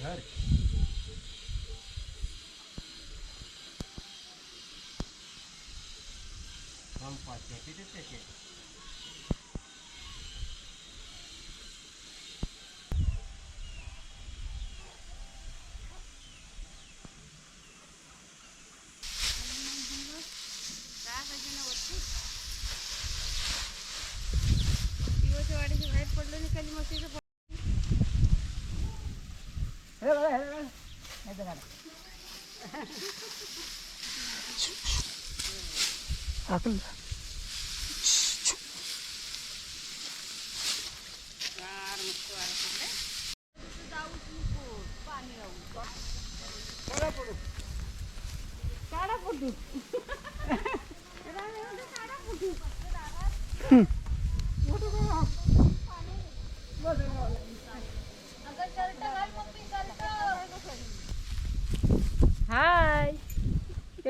घर हम पाचशे किती त्याचे 가져가라. 아, 근데. Hmm.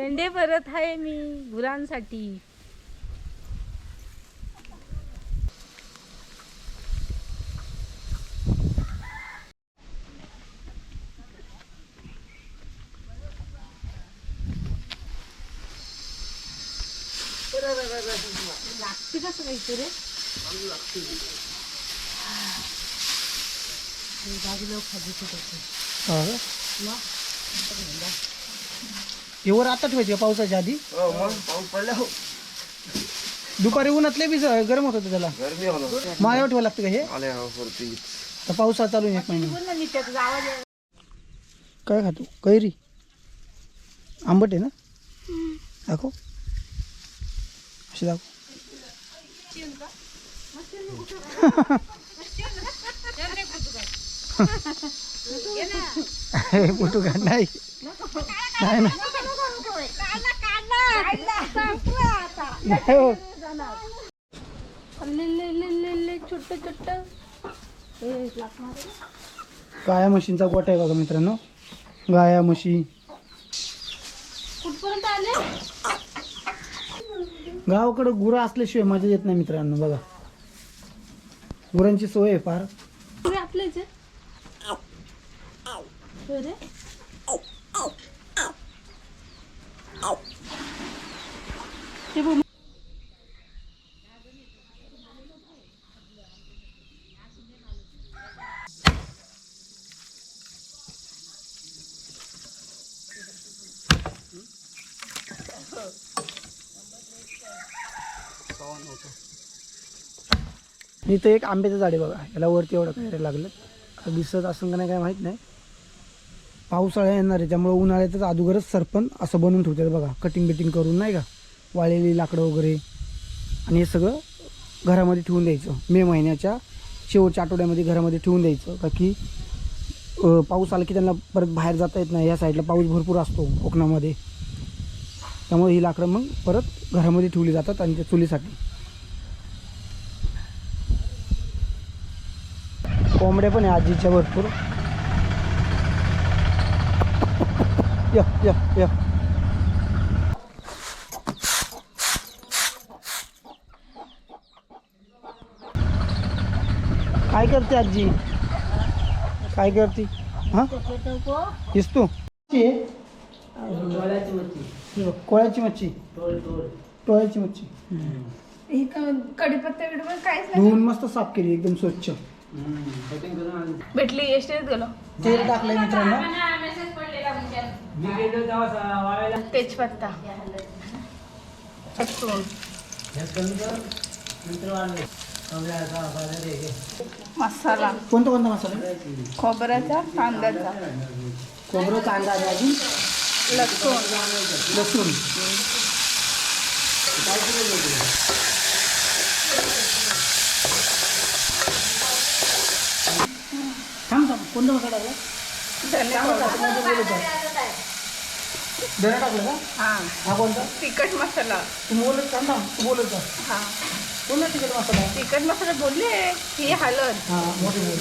पेंडे भरत आहे मी गुरांसाठी. लागते कसं काहीतरी बाजूला खाली एवर आता ठेवायची पावसाच्या आधी? हो मग पाऊस पडला हो. दुपारी उन्हातले बी गरम होत होतं त्याला. गरमी मायावर ठेवावं लागतं का हे? आले हो वरती. तर पावसाळा चालू आहे एक महिना. काय खातो? कैरी. आंबट आहे ना? दाखव. अशी दाखव. फोटो काढ नाही. नाही ना? नाही हो. छोटं गाया म्हशींचा गोठा आहे बघा मित्रांनो. गाया म्हशी. कुठपर्यंत आले गावाकडं गुरं असल्याशिवाय मजा येत नाही मित्रांनो बघा. गुरांची सोय आहे फार. पुढे आपलेच आहे होय रे हे इथं एक आंब्याचं झाड आहे बघा. याला वरती एवढं काय लागलं. आता दिसत असं का नाही काय माहीत नाही. पावसाळा येणार आहे त्यामुळे उन्हाळ्यातच अगोदरच सरपण असं बनवून ठेवतात बघा. कटिंग बिटिंग करून नाही का? वाळलेली लाकडं वगैरे. आणि हे सगळं घरामध्ये ठेवून द्यायचं. मे महिन्याच्या शेवटच्या आठवड्यामध्ये घरामध्ये ठेवून द्यायचं. का की पाऊस आला की त्यांना परत बाहेर जाता येत नाही. या साईडला पाऊस भरपूर असतो कोकणामध्ये. त्यामुळे ही लाकडं मग परत घरामध्ये ठेवली जातात आणि त्या चुलीसाठी. कोंबड्या पण आहे आजीच्या भरपूर. या या या. काय करते आजी? काय करते? हा? कोळ्याची मच्छी. टोळ्याची मच्छी. ही कडीपत्ता बिडपत्ता काहीच धुवून मस्त साफ केली एकदम स्वच्छ. भेटली एसटीत गेलो. तेल टाकलंय मित्रांनो. तेजपत्ता. मसाला. कोणता कोणता मसाला? खोबऱ्याचा कांद्याचा. खोबरं कांदा आणि अजून? लसूण. लसूण. थांब थांब. कोणता मसाला टाकला धना टाकलं का? हा. हा कोणता? तिखट मसाला. तू बोलत थांब थांब तू बोलत जा. हा. कोणता तिखट मसाला. तिखट मसाला बोलले ही हळद हा मोठी बोल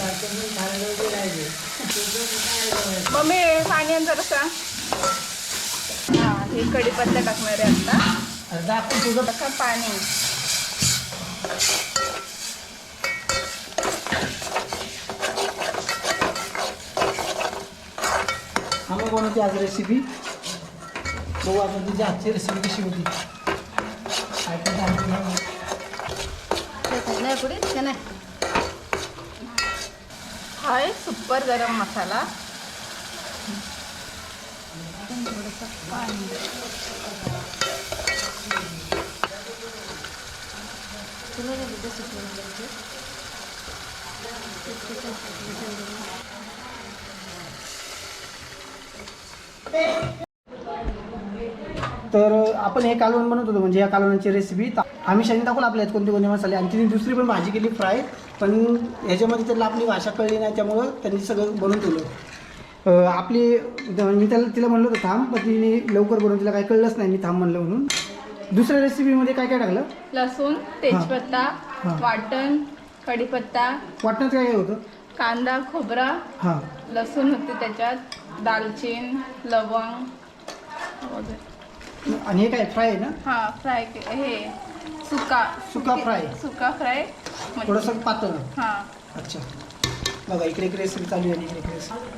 मम्मी पाणी आण जरासा. हा हे कढीपत्ता टाकणार आहे आता. अरे दाखव तुझं. तसा पाणी. आम्ही बनवते आज रेसिपी बघू आता तुझी आजची रेसिपी कशी होती? काय नाही. हा आहे सुपर गरम मसाला. तर आपण हे कालवण बनवत होतो म्हणजे या कालवणाची रेसिपी आम्ही शाईन टाकून आपल्या आहेत कोणते कोणते मसाले आणि तिने दुसरी पण भाजी केली फ्राय. पण ह्याच्यामध्ये त्याला आपली भाषा कळली नाही त्यामुळं त्यांनी सगळं बनवून ठेवलं. आपली मी त्याला तिला म्हणलं होतं थांब. पण तिने लवकर बनवून तिला काही कळलंच नाही मी थांब म्हणलं म्हणून. दुसऱ्या रेसिपीमध्ये काय काय टाकलं? लसूण तेजपत्ता. वाटण कढीपत्ता. वाटण्यात काय काय होतं? कांदा खोबरा हां. लसूण होते त्याच्यात दालचीन लवंग वगैरे. आणि हे काय फ्राय आहे ना? हा फ्राय हे सुका सुका फ्राय. सुका फ्राय. थोडंसं पातळ. हा. अच्छा. बघा इकडे एक रेसिपी चालू आहे आणि इकडे एक रेसिपी.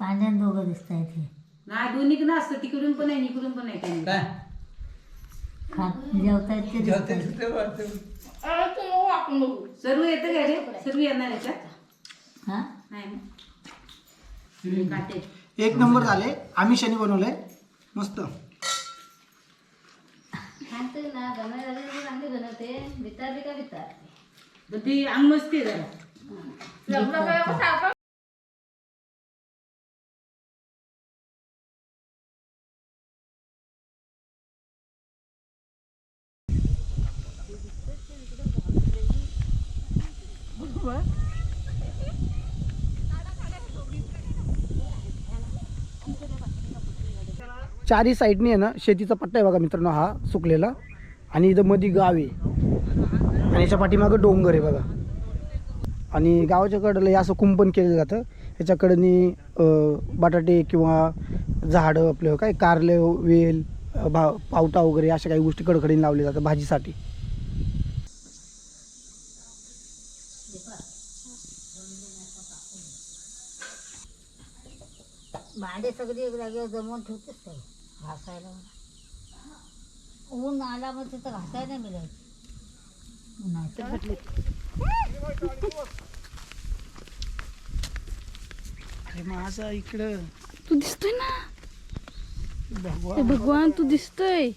पाण्यात दोघं दिसत हे नाही दोन्ही पण असतं तिकडून पण आहे इकडून पण आहे त्यांनी. खात जेवतायत ते. सर्व येतं का रे? सर्व येणार हा? नाही ना. काटे. एक नंबर झाले. आम्ही शनी बनवलंय. मस्त. सांगते ना बनवायला चांगली बनवते. भितार बी का भितार? पण ती अंग मस्ती आहे जरा. लग्न करायला सारखं चारही साईडने आहे ना शेतीचा पट्टा आहे बघा मित्रांनो हा सुकलेला. आणि इथं मध्ये गाव आहे. आणि याच्या पाठीमागं डोंगर आहे बघा. आणि गावाच्या कडेला हे असं कुंपण केलं जातं. ह्याच्याकडनी बटाटे किंवा झाडं आपलं काय कारले वेल भा पावटा वगैरे अशा काही गोष्टी कडकडीने लावल्या जातात भाजीसाठी. भांडे सगळी एक जागेवर जमवून ठेवतेच घासायला? ऊन आला मग तिथं घासायला मिळायचं अरे माझा इकडं. तू दिसतोय ना? भगवा हे भगवान तू दिसतोय.